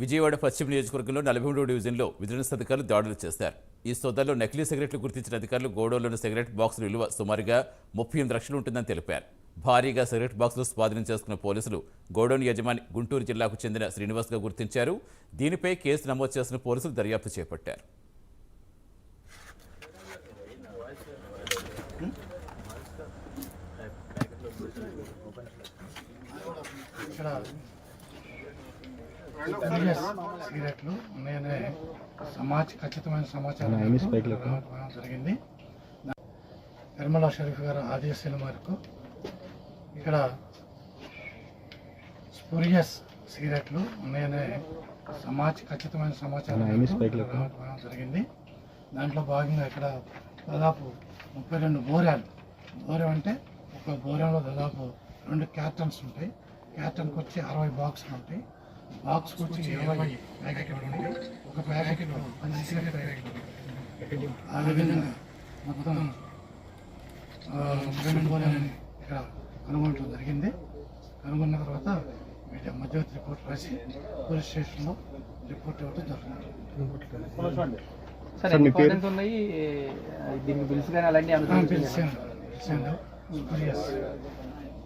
విజయవాడ పశ్చిమ నియోజకవర్గంలో నలభై మూడు డివిజన్లో విజిలెన్స్ అధికారులు దాడులు చేశారు. ఈ సోదాల్లో నకిలీ సిగరెట్లు గుర్తించిన అధికారులు గోడౌన్లోని సిగరెట్ బాక్సుల విలువ సుమారుగా ముప్పై ఎనిమిది లక్షలు ఉంటుందని తెలిపారు. భారీగా సిగరెట్ బాక్సులు స్వాధీనం చేసుకున్న పోలీసులు గోడౌన్ యజమాని గుంటూరు జిల్లాకు చెందిన శ్రీనివాస్గా గుర్తించారు. దీనిపై కేసు నమోదు చేసిన పోలీసులు దర్యాప్తు చేపట్టారు. ఇక్కడ సిగరెట్లు ఉన్నాయనే సమాచ ఖచ్చితమైన సమాచారం రావడం జరిగింది. నిర్మలా షరీఫ్ గారు ఆదేశాల మేరకు ఇక్కడ స్పూరియస్ సిగరెట్లు ఉన్నాయనే సమాచ ఖచ్చితమైన సమాచారం రావడం జరిగింది. దాంట్లో భాగంగా ఇక్కడ దాదాపు ముప్పై రెండు బోరాలు. బోరం అంటే ఒక బోరంలో దాదాపు రెండు క్యాటన్స్ ఉంటాయి. క్యాటన్కి వచ్చి అరవై బాక్సులు ఉంటాయి. బాక్స్కి వచ్చి ఇరవై ఒక ప్యాకెట్ పది సిగరెట్ ప్యాకెట్లు. ఉంటాయి. ఆ విధంగా మొత్తం బోరాలని ఇక్కడ కనుగొనడం జరిగింది. కనుగొన్న తర్వాత వీటి మధ్యవర్తి రిపోర్ట్ రాసి పోలీస్ స్టేషన్లో రిపోర్ట్ ఇవ్వడం జరుగుతుంది. సార్ ఉన్నాయి? కానీ అలాంటి పిలిచాను పిలిచాను స్పూరియస్